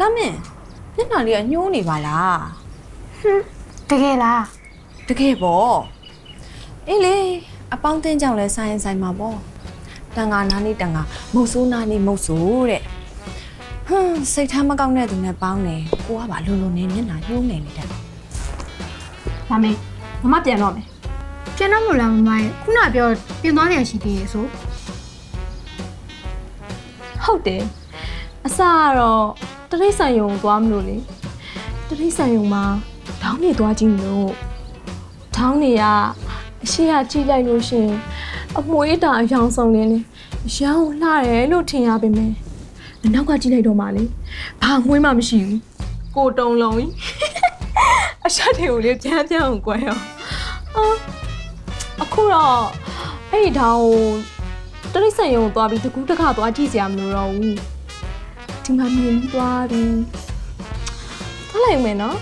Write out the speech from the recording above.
လာမင်းမျက်နှာလေးကညှိုးနေပါလားတကယ်လားတကယ်ပေါ့အေးလေအပေါင်းအသင်းကြောင့်လဲဆိုင်ရင်ဆိုင်မှာပေါ့တန်ငါနာနေတန်ငါမုတ်ဆိုးနာနေမုတ်ဆိုးတဲ့ဟွန်းစိတ်ထားမကောင်းတဲ့သူနဲ့ပေါင်းတယ်ကိုကပါလုံလုံနေမျက်နှာညှိုးနေနေတယ်ဒါမေမမပြန်တော့မယ်ပြန်တော့မလားမမရဲ့ခုနပြောပြင်သွားနေရရှိသေးရဲ့ဆိုဟုတ်တယ်အစကတော့ တရိတ်ဆန်ယုံကိုသွားမလို့လေတရိတ်ဆန်ယုံမှာထောင်းနေသွားကြည့်လို့ထောင်းနေကအရှိရကြည့်လိုက်လို့ရှရင်အမွေးတာအယောင်ဆောင်နေနေရောင်းလှတယ်လို့ထင်ရပါမယ်အနောက်ကကြည့်လိုက်တော့မှလေဘာငွေးမှမရှိဘူးကိုတုံလုံးကြီးအရှက်တွေကိုလေပြန်ပြန်အောင်ကွယ်ရောအာအခုတော့အဲ့ဒီထောင်းကိုတရိတ်ဆန်ရုံသွားပြီးတကူးတခါသွားကြည့်စရာမလိုတော့ဘူး ဒီမှာမြင်ပြီးသွားပြီသွားလိုက်မယ်နော်